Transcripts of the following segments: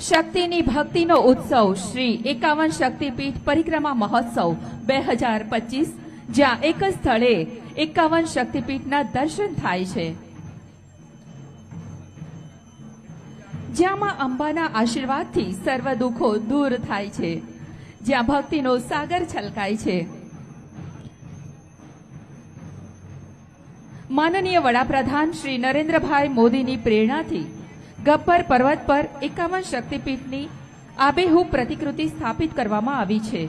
શક્તિની ભક્તિનો ઉત્સવ શ્રી એકાવન શક્તિપીઠ પરિક્રમા મહોત્સવ બે જ્યાં એક જ સ્થળે એકાવન શક્તિપીઠના દર્શન થાય છે. જ્યાં અંબાના આશીર્વાદથી સર્વ દુઃખો દૂર થાય છે. જ્યાં ભક્તિનો સાગર છલકાય છે. માનનીય વડાપ્રધાન શ્રી નરેન્દ્રભાઈ મોદીની પ્રેરણાથી ગબ્બર પર્વત પર એકાવન શક્તિપીઠની આબેહૂબ પ્રતિકૃતિ સ્થાપિત કરવામાં આવી છે.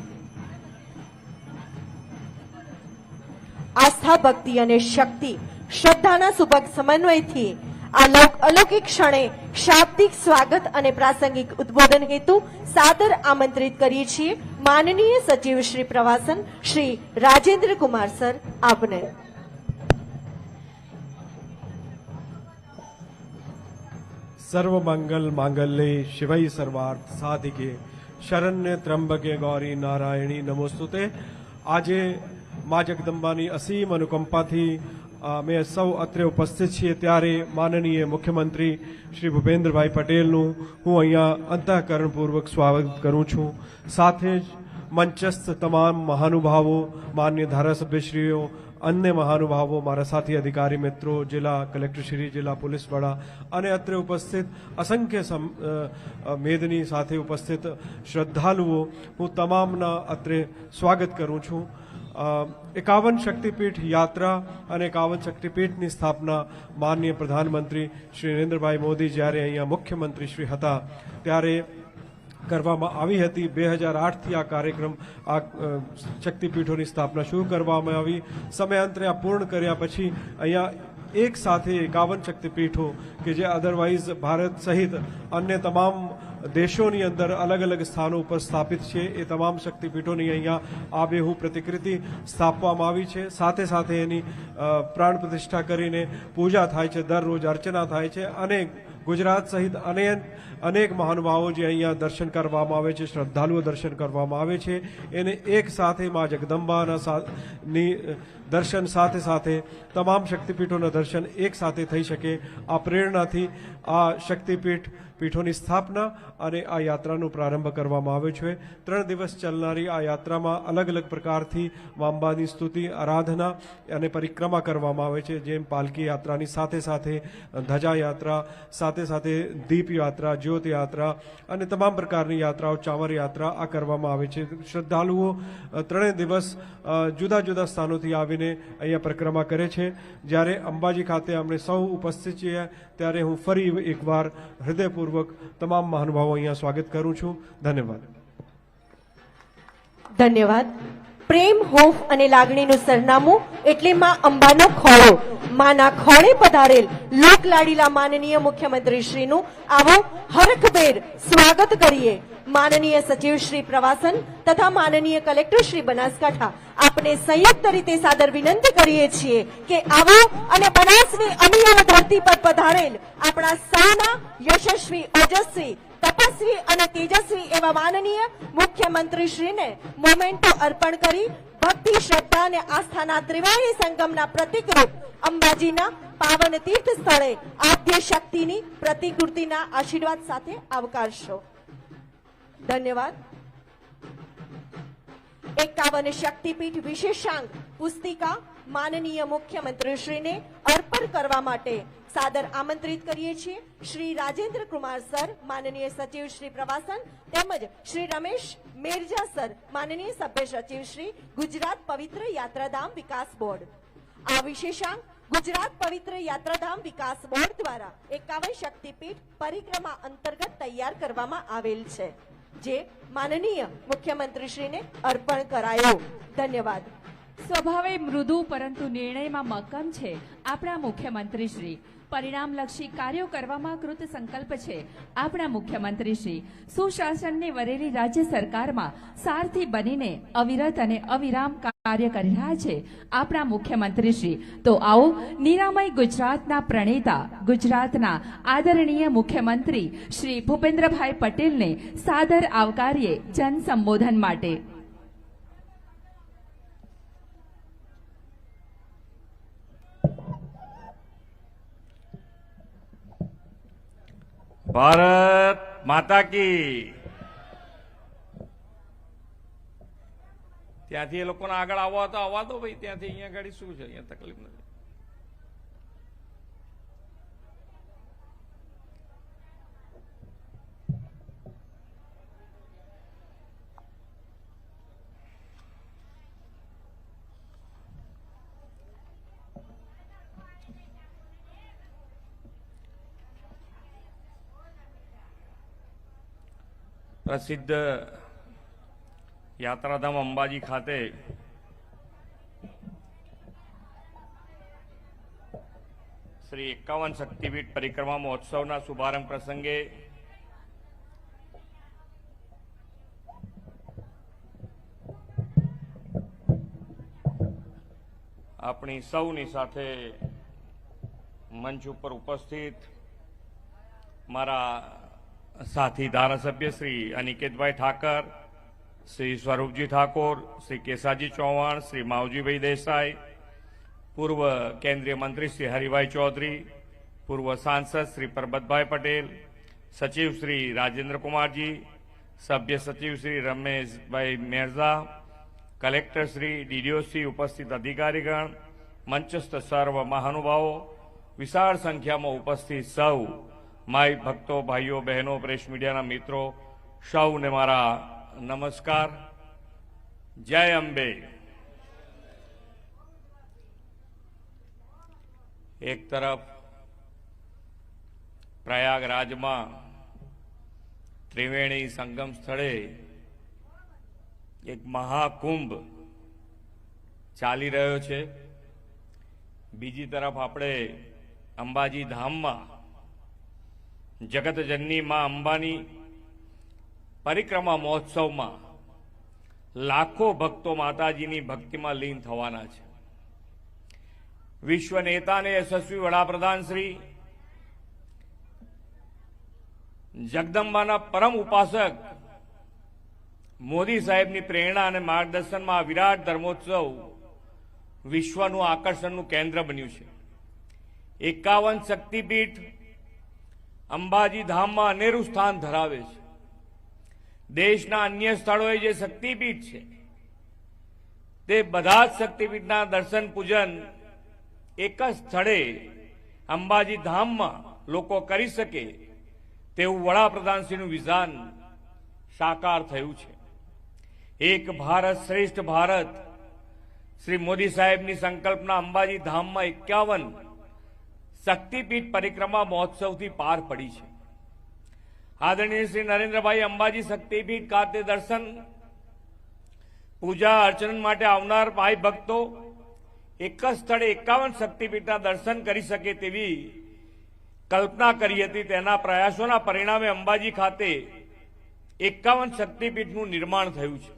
આસ્થા, ભક્તિ અને શક્તિ શ્રદ્ધાના સુભગ સમન્વયથી આ લોક અલૌકિક ક્ષણે શાબ્દિક સ્વાગત અને પ્રાસંગિક ઉદ્બોધન હેતુ સાદર આમંત્રિત કરીએ છીએ. માનનીય સચિવ શ્રી પ્રવાસન શ્રી રાજેન્દ્ર કુમાર સર આપને. સર્વમંગલ માંગલ્ય શિવૈ સર્વાર્થ સાધિકે. શરણ્ય ત્રંબકે ગૌરી નારાયણી નમોસ્તુતે. આજે મા જગદંબાની અસીમ અનુકંપાથી અમે સૌ અત્રે ઉપસ્થિત છીએ ત્યારે માનનીય મુખ્યમંત્રી શ્રી ભૂપેન્દ્રભાઈ પટેલનું હું અહીંયા અંતઃકરણપૂર્વક સ્વાગત કરું છું. સાથે જ મંચસ્થ તમામ મહાનુભાવો, માન્ય ધારાસભ્યશ્રીઓ અન્ય મહાનુભાવો, મારા સાથી અધિકારી મિત્રો, જિલ્લા કલેક્ટરશ્રી જિલ્લા પોલીસ વડા અને અત્રે ઉપસ્થિત અસંખ્ય મેદની સાથે ઉપસ્થિત શ્રદ્ધાળુઓ, હું તમામના અત્રે સ્વાગત કરું છું. એકાવન શક્તિપીઠ યાત્રા અને એકાવન શક્તિપીઠની સ્થાપના માનનીય પ્રધાનમંત્રી શ્રી નરેન્દ્રભાઈ મોદી જ્યારે અહીંયા મુખ્યમંત્રી શ્રી હતા, ત્યારે કરવામાં આવી હતી. બે હજાર આઠથી આ કાર્યક્રમ, આ શક્તિપીઠોની સ્થાપના શરૂ કરવામાં આવી. સમયાંતરે આ પૂર્ણ કર્યા પછી અહીંયા એક સાથે એકાવન શક્તિપીઠો કે જે અધરવાઇઝ ભારત સહિત અન્ય તમામ દેશોની અંદર અલગ અલગ સ્થાનો ઉપર સ્થાપિત છે, એ તમામ શક્તિપીઠોની અહીંયા આબેહુ પ્રતિકૃતિ સ્થાપવામાં આવી છે. સાથે સાથે એની પ્રાણ પ્રતિષ્ઠા કરીને પૂજા થાય છે, દરરોજ અર્ચના થાય છે. અને ગુજરાત સહિત અનેક મહાનુભાવો જે અહીંયા દર્શન કરવામાં આવે છે, શ્રદ્ધાળુઓ દર્શન કરવામાં આવે છે. એને એક સાથે મા જગદંબાના ની દર્શન સાથે સાથે તમામ શક્તિપીઠોના દર્શન એક સાથે થઈ શકે. આ પ્રેરણાથી આ શક્તિપીઠ પીઠોની સ્થાપના અને આ યાત્રાનો પ્રારંભ કરવામાં આવ્યો છે. ત્રણ દિવસ ચાલનારી આ યાત્રામાં અલગ અલગ પ્રકારથી વાંબાની સ્તુતિ, આરાધના અને પરિક્રમા કરવામાં આવે છે. જેમ પાલકી યાત્રાની સાથે સાથે ધજા યાત્રા, સાથે સાથે દીપ યાત્રા, જ્યોત યાત્રા અને તમામ પ્રકારની યાત્રાઓ, ચાવર યાત્રા આ કરવામાં આવે છે. શ્રદ્ધાળુઓ ત્રણેય દિવસ જુદા જુદા સ્થાનોથી આવીને અહીંયા પરિક્રમા કરે છે. જ્યારે અંબાજી ખાતે આપણે સૌ ઉપસ્થિત છીએ, ત્યારે હું ફરી એકવાર હૃદયપૂર્વક તમામ મહાનુભાવો અહીંયા સ્વાગત કરું છું. ધન્યવાદ. ધન્યવાદ. પ્રેમ, હોફ અને લાગણીનું સરનામું એટલે માં અંબાનો ખોળો. માના ખોળે પધારેલ લોકલાડીલા માનનીય મુખ્યમંત્રી શ્રીનું આવો હરખભેર સ્વાગત કરીએ. માનનીય સચિવ શ્રી પ્રવાસન તથા માનનીય કલેક્ટર શ્રી બનાસકાંઠા, આપને સંયુક્ત રીતે સાદર વિનંતી કરીએ છીએ કે આવો અને બનાસની અમીયાળ ધરતી પર પધારેલ આપણા સાના યશસ્વી, ઓજસ્વી, તપસ્વી અને તેજસ્વી એવા માનનીય મુખ્યમંત્રી શ્રીને મોમેન્ટો અર્પણ કરી ભક્તિ, શ્રદ્ધા અને આસ્થાના ત્રિવેણી સંગમના પ્રતિકરૂપ અંબાજીના પાવન તીર્થ સ્થળે આદ્ય શક્તિની પ્રતિકૃતિના આશીર્વાદ સાથે આવકારશો. ધન્યવાદ. એકાવન શક્તિપીઠ વિશેષાંક પુસ્તિકા માનનીય મુખ્યમંત્રીશ્રીને અર્પણ કરવા માટે સાદર આમંત્રિત કરીએ છીએ. શ્રી રાજેન્દ્ર કુમાર સર, માનનીય સચિવ શ્રી પ્રવાસન તેમજ શ્રી રમેશ મેરજા સર, માનનીય સભ્ય સચિવ શ્રી ગુજરાત પવિત્ર યાત્રાધામ વિકાસ બોર્ડ. આ વિશેષાંક ગુજરાત પવિત્ર યાત્રાધામ વિકાસ બોર્ડ દ્વારા એકાવન શક્તિપીઠ પરિક્રમા અંતર્ગત તૈયાર કરવામાં આવેલ છે. જે માનનીય મુખ્યમંત્રીશ્રીને અર્પણ કરાયો. ધન્યવાદ. સ્વભાવે મૃદુ, પરંતુ નિર્ણયમાં મક્કમ છે આપણા મુખ્યમંત્રી શ્રી પરિણામલક્ષી કાર્યો કરવામાં કૃત સંકલ્પ છે આપણા મુખ્યમંત્રી શ્રી સુશાસનને વરેલી રાજ્ય સરકારમાં સારથી બનીને અવિરત અને અવિરામ કાર્ય કરી રહ્યા છે. આપણા મુખ્યમંત્રી શ્રી, તો આવો, નિરામય ગુજરાતના પ્રણેતા, ગુજરાતના આદરણીય મુખ્યમંત્રી શ્રી ભૂપેન્દ્રભાઈ પટેલને સાદર આવકારીએ જન સંબોધન માટે. ભારત માતા કી ત્યાંથી એ લોકોને આગળ આવવા તો આવવા દો ભાઈ, ત્યાંથી અહીંયા આગળ શું છે? અહીંયા તકલીફ નથી. પ્રસિદ્ધ યાત્રાધામ અંબાજી ખાતે શ્રી એકાવન શક્તિપીઠ પરિક્રમા મહોત્સવના શુભારંભ પ્રસંગે આપણી સૌની સાથે મંચ ઉપર ઉપસ્થિત મારા સાથી ધારાસભ્ય શ્રી અનિકેતભાઈ ઠાકર શ્રી સ્વરૂપજી ઠાકોર શ્રી કેસાજી ચૌહાણ શ્રી માવજીભાઈ દેસાઈ પૂર્વ કેન્દ્રીય મંત્રી શ્રી હરિભાઈ ચૌધરી પૂર્વ સાંસદ શ્રી પરબતભાઈ પટેલ સચિવ શ્રી રાજેન્દ્ર કુમારજી સભ્ય સચિવ શ્રી રમેશભાઈ મેરઝા કલેક્ટર શ્રી ડીડીઓસી ઉપસ્થિત અધિકારીગણ મંચસ્થ સર્વ મહાનુભાવો વિશાળ સંખ્યામાં ઉપસ્થિત સૌ માય ભક્તો ભાઈઓ બહેનો પ્રેસ મીડિયાના મિત્રો સૌને મારા નમસ્કાર. જય અંબે. એક તરફ પ્રયાગરાજમાં ત્રિવેણી સંગમ સ્થળે એક મહાકુંભ ચાલી રહ્યો છે. બીજી તરફ આપણે અંબાજી ધામમાં જગતજનની માં અંબાની પરિક્રમા મહોત્સવમાં લાખો ભક્તો માતાજીની ભક્તિમાં લીન થવાના છે. વિશ્વ નેતા અને યશસ્વી વડાપ્રધાન શ્રી જગદંબાના પરમ ઉપાસક મોદી સાહેબની પ્રેરણા અને માર્ગદર્શનમાં વિરાટ ધર્મોત્સવ વિશ્વનું આકર્ષણનું કેન્દ્ર બન્યું છે. એકાવન શક્તિપીઠ અંબાજી ધામમાં અનેરું સ્થાન ધરાવે છે. દેશના અન્ય સ્થળોએ જે શક્તિપીઠ છે, તે બધા જ શક્તિપીઠના દર્શન પૂજન એક જ સ્થળે અંબાજી ધામમાં લોકો કરી શકે તેવું વડાપ્રધાનશ્રીનું વિધાન સાકાર થયું છે. એક ભારત શ્રેષ્ઠ ભારત શ્રી મોદી સાહેબની સંકલ્પના અંબાજી ધામમાં એકાવન શક્તિપીઠ પરિક્રમા મહોત્સવથી પાર પડી છે. આદરણીય શ્રી નરેન્દ્રભાઈ અંબાજી શક્તિપીઠ ખાતે દર્શન પૂજા અર્ચન માટે આવનાર ભાઈ ભક્તો એક જ સ્થળે એકાવન શક્તિપીઠના દર્શન કરી શકે તેવી કલ્પના કરી હતી તેના પ્રયાસોના પરિણામે અંબાજી ખાતે એકાવન શક્તિપીઠનું નિર્માણ થયું છે.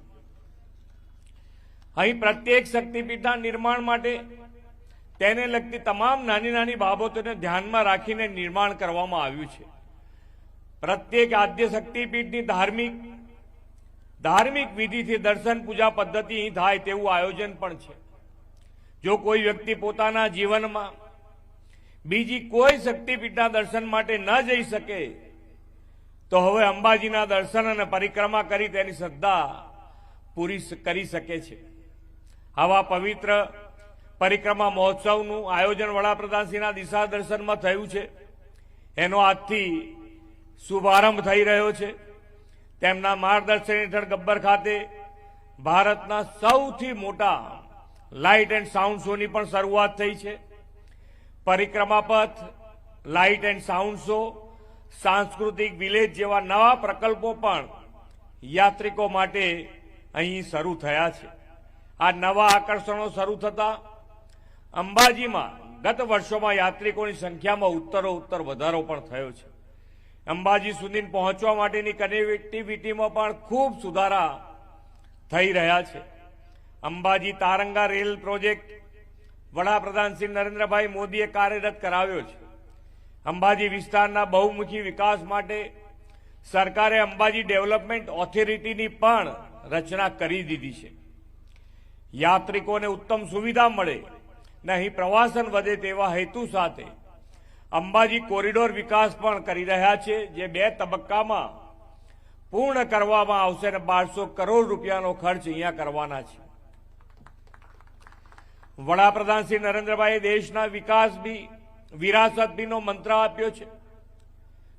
અહીં પ્રત્યેક શક્તિપીઠના નિર્માણ માટે તેને લગતી તમામ નાની નાની બાબતોને ધ્યાનમાં રાખીને નિર્માણ કરવામાં આવ્યું છે. પ્રત્યેક આદ્ય શક્તિપીઠની ધાર્મિક ધાર્મિક વિધિથી દર્શન, પૂજા પદ્ધતિ થાય તેવું આયોજન પણ છે. જો કોઈ વ્યક્તિ પોતાના જીવનમાં બીજી કોઈ શક્તિપીઠના દર્શન માટે ન જઈ શકે, તો હવે અંબાજીના દર્શન અને પરિક્રમા કરી તેની શ્રદ્ધા પૂરી કરી શકે છે. આવા પવિત્ર પરિક્રમા મહોત્સવનું આયોજન વડાપ્રધાનશ્રીના દિશા દર્શનમાં થયું છે. એનો આજથી શુભારંભ થઈ રહ્યો છે. તેમના માર્ગદર્શન હેઠળ ગબ્બર ખાતે ભારતના સૌથી મોટા લાઇટ એન્ડ સાઉન્ડ શોની પણ શરૂઆત થઈ છે. પરિક્રમા પથ લાઇટ એન્ડ સાઉન્ડ શો, સાંસ્કૃતિક વિલેજ જેવા નવા પ્રકલ્પો પણ યાત્રિકો માટે અહીં શરૂ થયા છે. આ નવા આકર્ષણો શરૂ થતા અંબાજીમાં ગત વર્ષોમાં યાત્રિકોની સંખ્યામાં ઉત્તરો ઉત્તર વધારો પણ થયો છે. અંબાજી સુધી પહોંચવા માટેની કનેક્ટિવિટીમાં પણ ખૂબ સુધારા થઈ રહ્યા છે. અંબાજી તારંગા રેલ પ્રોજેક્ટ વડાપ્રધાન શ્રી નરેન્દ્રભાઈ મોદીએ કાર્યરત કરાવ્યો છે. અંબાજી વિસ્તારના બહુમુખી વિકાસ માટે સરકારે અંબાજી ડેવલપમેન્ટ ઓથોરિટીની પણ રચના કરી દીધી છે. યાત્રિકોને ઉત્તમ સુવિધા મળે ને અહીં પ્રવાસન વધે તેવા હેતુ સાથે અંબાજી કોરિડોર વિકાસ પણ કરી રહ્યા છે, જે બે તબક્કામાં પૂર્ણ કરવામાં આવશે અને બારસો કરોડ રૂપિયાનો ખર્ચ અહીંયા કરવાના છે. વડાપ્રધાન શ્રી નરેન્દ્રભાઈએ દેશના વિકાસ બી, વિરાસત બીનો મંત્ર આપ્યો છે.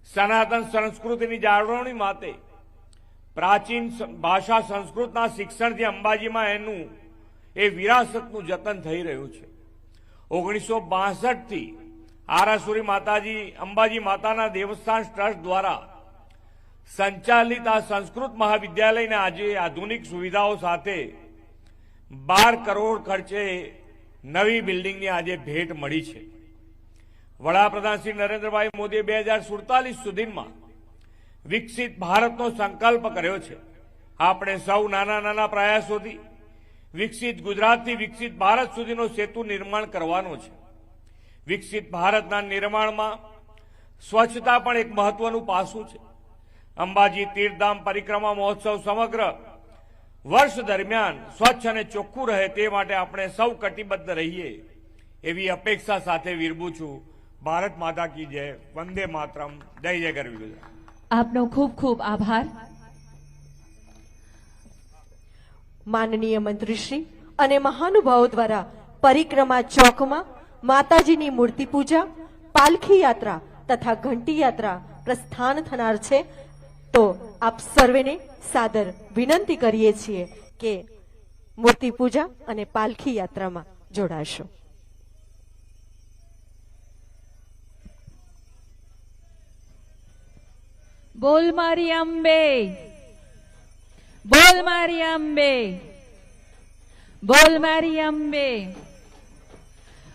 સનાતન સંસ્કૃતિની જાળવણી માટે પ્રાચીન ભાષા સંસ્કૃતના શિક્ષણથી અંબાજીમાં એનું, એ વિરાસતનું જતન થઈ રહ્યું છે. ઓગણીસો બાસઠથી આરાસુરી માતાજી, અંબાજી માતાના દેવસ્થાન ટ્રસ્ટ દ્વારા સંચાલિત આ સંસ્કૃત મહાવિદ્યાલયને આજે આધુનિક સુવિધાઓ સાથે બાર કરોડ ખર્ચે નવી બિલ્ડિંગની આજે ભેટ મળી છે. વડાપ્રધાન શ્રી નરેન્દ્રભાઈ મોદીએ બે હજાર સુડતાલીસ સુધીમાં વિકસિત ભારતનો સંકલ્પ કર્યો છે. આપણે સૌ નાના નાના પ્રયાસોથી વિકસિત ગુજરાતથી વિકસિત ભારત સુધીનો સેતુ નિર્માણ કરવાનો છે. વિકસિત ભારતના નિર્માણમાં સ્વચ્છતા પણ એક મહત્વનું પાસું છે. અંબાજી તીર્થધામ પરિક્રમા મહોત્સવ સમગ્ર વર્ષ દરમિયાન સ્વચ્છ અને ચોખ્ખું રહે તે માટે આપણે સૌ કટિબદ્ધ રહીએ. એવી અપેક્ષા સાથે વિરબું છું. ભારત માતા કી જય. વંદે માતરમ. જય જય ગરવી આપનો ખૂબ ખૂબ આભાર. માનનીય મંત્રીશ્રી અને મહાનુભાવો દ્વારા પરિક્રમા ચોકમાં માતાજીની મૂર્તિ પૂજા, પાલખી યાત્રા તથા ઘંટી યાત્રા પ્રસ્થાન થનાર છે. તો આપ સર્વેને સાદર વિનંતી કરીએ છીએ કે મૂર્તિ પૂજા અને પાલખી યાત્રામાં જોડાશો. બોલ મારી અંબે. બોલ મારી અંબે. બોલ મારી અંબે.